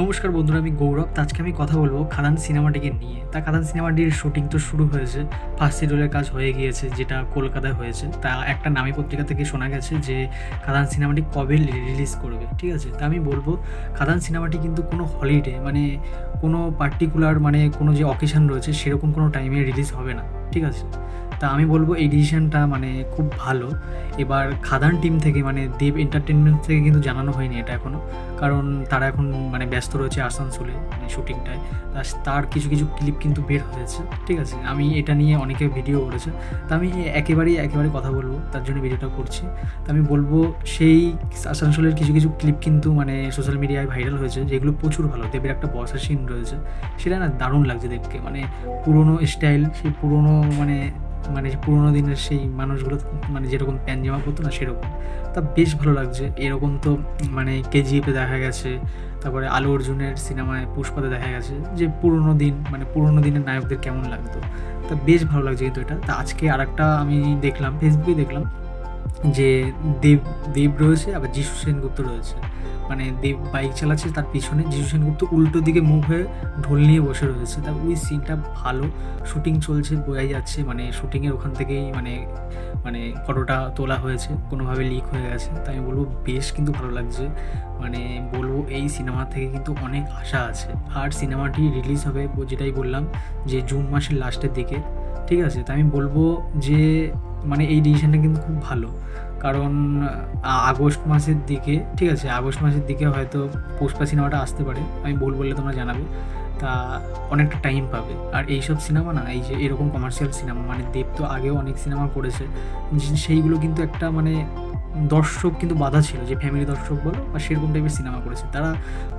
নমস্কার বন্ধুরা, আমি গৌরব। আজকে আমি কথা বলব খাদান সিনেমাটিকে নিয়ে। তা খাদান সিনেমাটির শুটিং তো শুরু হয়েছে। ফার্স্ট শিডিউলের কাজ হয়ে গিয়েছে, যেটা কলকাতায় হয়েছে। তা একটা নামী পত্রিকা থেকে শোনা গেছে যে খাদান সিনেমাটি কবে রিলিজ করবে, ঠিক আছে? তা আমি বলব, খাদান সিনেমাটি কিন্তু কোনো হলিডে মানে কোনো পার্টিকুলার মানে কোনো যে অকেশন রয়েছে, সেরকম কোনো টাইমে রিলিজ হবে না, ঠিক আছে? তা আমি বলব এই ডিসিশনটা মানে খুব ভালো। এবার খাদান টিম থেকে মানে দেব এন্টারটেনমেন্ট থেকে কিন্তু জানানো হয়নি এটা এখনও কারণ তারা এখন মানে ব্যস্ত রয়েছে আসানসোলে মানে শুটিংটায় তা তার কিছু কিছু ক্লিপ কিন্তু বের হয়েছে, ঠিক আছে? আমি এটা নিয়ে অনেকে ভিডিও করেছে। তা আমি একেবারেই একেবারে কথা বলব, তার জন্য ভিডিওটা করছি। তা আমি বলব সেই আসানসোলের কিছু কিছু ক্লিপ কিন্তু মানে সোশ্যাল মিডিয়ায় ভাইরাল হয়েছে, যেগুলো প্রচুর ভালো। দেবের একটা বসা সিন রয়েছে। সেটা না দারুণ লাগছে দেবকে মানে পুরনো স্টাইল সেই পুরনো মানে মানে পুরোনো দিনের সেই মানুষগুলো মানে যেরকম প্যান্ট জামা পরতো না, সেরকম। তা বেশ ভালো লাগছে। এরকম তো মানে কেজিএফে দেখা গেছে। তারপরে আলু অর্জুনের সিনেমায় পুষ্পাতে দেখা গেছে যে পুরোনো দিন মানে পুরোনো দিনের নায়কদের কেমন লাগতো। তা বেশ ভালো লাগছে কিন্তু এটা। তা আজকে আর আমি দেখলাম ফেসবুকে দেখলাম। যে দেব দেব রয়েছে, আবার যিশু সেনগুপ্ত রয়েছে। মানে দেব বাইক চালাচ্ছে, তার পিছনে যিশু সেনগুপ্ত উল্টো দিকে মুখ হয়ে ঢোল নিয়ে বসে রয়েছে। তা ওই সিনটা ভালো। শুটিং চলছে, বোঝাই যাচ্ছে মানে শুটিংয়ের ওখান থেকেই মানে মানে ফটোটা তোলা হয়েছে, কোনোভাবে লিক হয়ে গেছে। তাই আমি বলব, বেশ কিন্তু ভালো লাগছে। মানে বলব, এই সিনেমা থেকে কিন্তু অনেক আশা আছে। আর সিনেমাটি রিলিজ হবে, যেটাই বললাম, যে জুন মাসের লাস্টের দিকে। ঠিক আছে? তাই আমি বলব যে মানে এই ডিসিশনটা কিন্তু খুব ভালো। কারণ আগস্ট মাসের দিকে, ঠিক আছে, আগস্ট মাসের দিকে হয়তো পুষ্পা সিনেমাটা আসতে পারে, আমি ভুল বললে তোমরা জানাবে। তা অনেকটা টাইম পাবে। আর এইসব সিনেমা না, এই যে এরকম কমার্শিয়াল সিনেমা মানে দেব তো আগেও অনেক সিনেমা করেছে। সেইগুলো কিন্তু একটা মানে দর্শক কিন্তু বাধা ছিল, যে ফ্যামিলি দর্শক বলো বা সেরকম টাইপের সিনেমা করেছে। তারা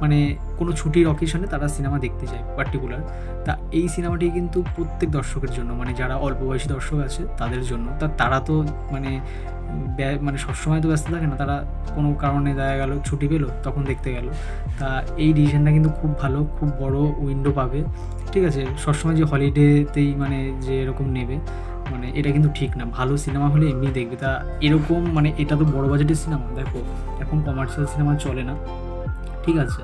মানে কোনো ছুটির অকেশনে তারা সিনেমা দেখতে যায় পার্টিকুলার তা এই সিনেমাটি কিন্তু প্রত্যেক দর্শকের জন্য মানে যারা অল্প বয়সী দর্শক আছে তাদের জন্য। তা তারা তো মানে মানে সবসময় তো ব্যস্ত থাকে না, তারা কোনো কারণে দেখা গেল, ছুটি পেল, তখন দেখতে গেল। তা এই ডিসিশনটা কিন্তু খুব ভালো, খুব বড় উইন্ডো পাবে। ঠিক আছে, সবসময় যে হলিডেতেই মানে যে এরকম নেবে। মানে এটা কিন্তু ঠিক না। ভালো সিনেমা হলে এমনি দেখবে। তা এরকম মানে এটা তো বড় বাজেটের সিনেমা, দেখো। এখন কমার্শিয়াল সিনেমা চলে না। ঠিক আছে?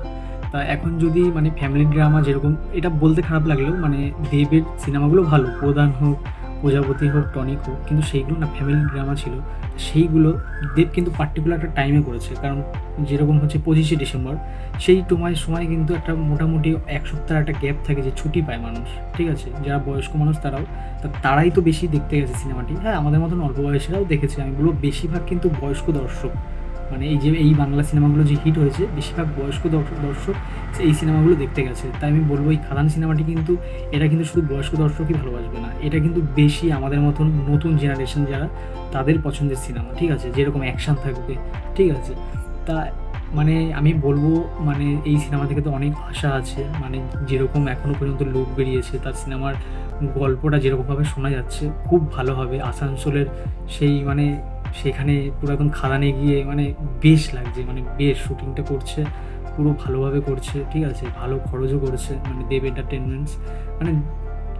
তা এখন যদি মানে ফ্যামিলি ড্রামা যেরকম, এটা বলতে খারাপ লাগলেও মানে দেবের সিনেমাগুলো ভালো। প্রধান হোক প্রজাপতি হোক, টনিক হোক, কিন্তু সেইগুলো না ফ্যামিলি ড্রামা ছিল। সেইগুলো দেব কিন্তু পার্টিকুলার একটা টাইমে করেছে। কারণ যেরকম হচ্ছে পঁচিশে ডিসেম্বর, সেই সময় সময় কিন্তু একটা মোটামুটি এক সপ্তাহ একটা গ্যাপ থাকে যে ছুটি পায় মানুষ। ঠিক আছে? যারা বয়স্ক মানুষ তারাও তারাই তো বেশি দেখতে গেছে সিনেমাটি হ্যাঁ আমাদের মতন অল্প বয়সীরাও দেখেছে। আমি বলব বেশিরভাগ কিন্তু বয়স্ক দর্শক। মানে এই যে এই বাংলা সিনেমাগুলো যে হিট হয়েছে, বেশিরভাগ বয়স্ক দর্শক দর্শক এই সিনেমাগুলো দেখতে গেছে। তাই আমি বলব এই খাদান সিনেমাটি কিন্তু এটা কিন্তু শুধু বয়স্ক দর্শকই ভালোবাসবে না। এটা কিন্তু বেশি আমাদের মতন নতুন জেনারেশন যারা, তাদের পছন্দের সিনেমা, ঠিক আছে? যেরকম অ্যাকশান থাকবে, ঠিক আছে? তা মানে আমি বলব মানে এই সিনেমা থেকে তো অনেক আশা আছে। মানে যেরকম এখনও পর্যন্ত লোক বেরিয়েছে, তার সিনেমার গল্পটা যেরকমভাবে শোনা যাচ্ছে, খুব ভালো হবে। আসানসোলের সেই মানে সেখানে পুরো একদম খাদানে গিয়ে মানে বেশ লাগছে মানে বেশ শুটিংটা করছে, পুরো ভালোভাবে করছে, ঠিক আছে? ভালো খরচও করছে মানে দেব এন্টারটেনমেন্টস মানে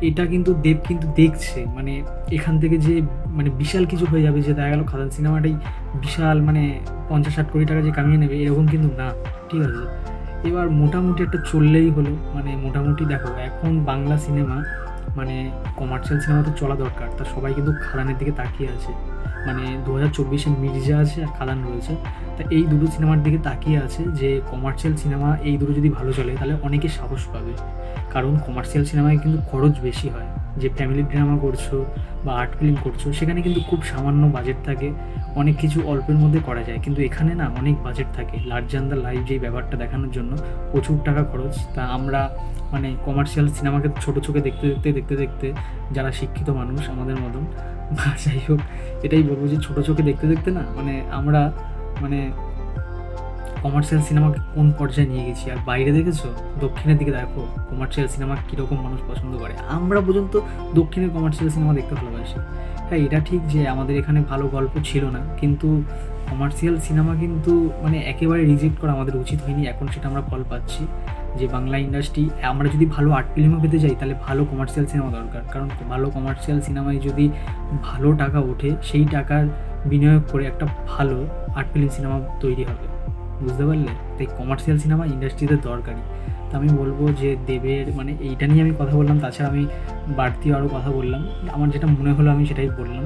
এটা কিন্তু দেব কিন্তু দেখছে মানে এখান থেকে যে মানে বিশাল কিছু হয়ে যাবে যে দেখা গেল খাদান সিনেমাটাই বিশাল মানে পঞ্চাশ ষাট কোটি টাকা যে কামিয়ে নেবে, এরকম কিন্তু না, ঠিক আছে? এবার মোটামুটি একটা চললেই হলো মানে মোটামুটি দেখো, এখন বাংলা সিনেমা মানে কমার্শিয়াল সিনেমা তো চলা দরকার, তা সবাই কিন্তু খাদানের দিকে তাকিয়ে আছে। মানে দু হাজার চব্বিশে মির্জা আছে আর খাদান রয়েছে। তা এই দুটো সিনেমার দিকে তাকিয়ে আছে যে কমার্শিয়াল সিনেমা এই দুটো যদি ভালো চলে, তাহলে অনেকে সাহস পাবে। কারণ কমার্শিয়াল সিনেমায় কিন্তু খরচ বেশি হয়। যে ফ্যামিলি ড্রামা করছ বা আর্ট ফিল্ম করছ, সেখানে কিন্তু খুব সামান্য বাজেট থাকে। অনেক কিছু অল্পের মধ্যে করা যায়। কিন্তু এখানে না অনেক বাজেট থাকে। লার্জান দ্য লাইভ যেই ব্যাপারটা দেখানোর জন্য প্রচুর টাকা খরচ। তা আমরা মানে কমার্শিয়াল সিনেমাকে ছোটো চোখে দেখতে দেখতে দেখতে দেখতে যারা শিক্ষিত মানুষ আমাদের মতন যাই হোক, এটাই বলব যে ছোটো চোখে দেখতে দেখতে না মানে আমরা মানে কমার্শিয়াল সিনেমাকে কোন পর্যায়ে নিয়ে গেছি? আর বাইরে দেখেছ? দক্ষিণের দিকে দেখো কমার্শিয়াল সিনেমা কীরকম মানুষ পছন্দ করে? আমরা পর্যন্ত দক্ষিণের কমার্শিয়াল সিনেমা দেখতে ভালোবাসি। হ্যাঁ এটা ঠিক যে আমাদের এখানে ভালো গল্প ছিল না, কিন্তু কমার্শিয়াল সিনেমা কিন্তু মানে একেবারে রিজেক্ট করা আমাদের উচিত হয়নি, এখন সেটা আমরা ফল পাচ্ছি। যে বাংলা ইন্ডাস্ট্রি আমরা যদি ভালো আর্ট ফিল্মও পেতে চাই, তাহলে ভালো কমার্শিয়াল সিনেমা দরকার। কারণ ভালো কমার্শিয়াল সিনেমায় যদি ভালো টাকা ওঠে, সেই টাকার বিনিয়োগ করে একটা ভালো আর্ট ফিল্ম সিনেমা তৈরি হবে। বুঝতে পারলে? তাই কমার্শিয়াল সিনেমা ইন্ডাস্ট্রিতে দরকারি তো আমি বলব যে দেবের মানে এইটা নিয়ে আমি কথা বললাম, তাছাড়া আমি বাড়তি আরও কথা বললাম। আমার যেটা মনে হলো আমি সেটাই বললাম।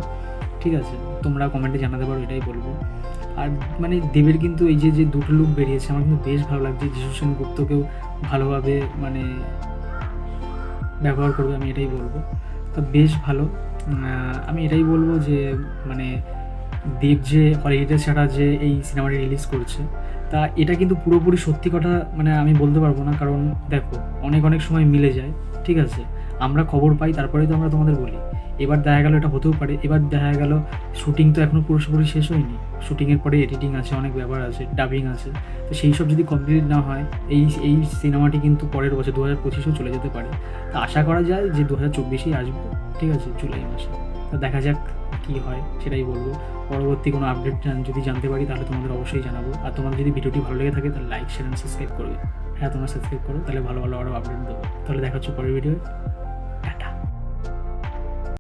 ঠিক আছে, তোমরা কমেন্টে জানাতে পারো, এটাই বলব। আর মানে দেবের কিন্তু এই যে যে দুটো লুক বেরিয়েছে, আমার কিন্তু বেশ ভালো লাগছে। যিশু সেনগুপ্তকেও ভালোভাবে মানে ব্যবহার করবে, আমি এটাই বলব। তো বেশ ভালো। আমি এটাই বলব যে মানে দেব যে হলিডে ছাড়া যে এই সিনেমাটি রিলিজ করছে, তা এটা কিন্তু পুরোপুরি সত্যি কথা মানে আমি বলতে পারব না। কারণ দেখো, অনেক অনেক সময় মিলে যায়, ঠিক আছে? আমরা খবর পাই, তারপরেই তো আমরা তোমাদের বলি। এবার দেখা গেল এটা হতেও পারে। এবার দেখা গেল শুটিং তো এখনও পুরোপুরি শেষ হয়নি। শুটিংয়ের পরে এডিটিং আছে, অনেক ব্যাপার আছে ডাবিং আছে। তো সেই সব যদি কমপ্লিট না হয়, এই এই সিনেমাটি কিন্তু পরের বছর দু হাজার পঁচিশেও চলে যেতে পারে। তা আশা করা যায় যে দু হাজার চব্বিশেই আসবে। ঠিক আছে, জুলাই মাসে। তো দেখা যাক কী হয়, সেটাই বলব। পরবর্তী কোনো আপডেট যদি জানতে পারি, তাহলে তোমাদের অবশ্যই জানাব। আর তোমাদের যদি ভিডিওটি ভালো লেগে থাকে, তাহলে লাইক শেয়ার অ্যান্ড সাবস্ক্রাইব করবে। হ্যাঁ তোমরা সাবস্ক্রাইব করো, তাহলে ভালো ভালো আরও আপডেট দেবো। তাহলে দেখা হচ্ছে পরের ভিডিও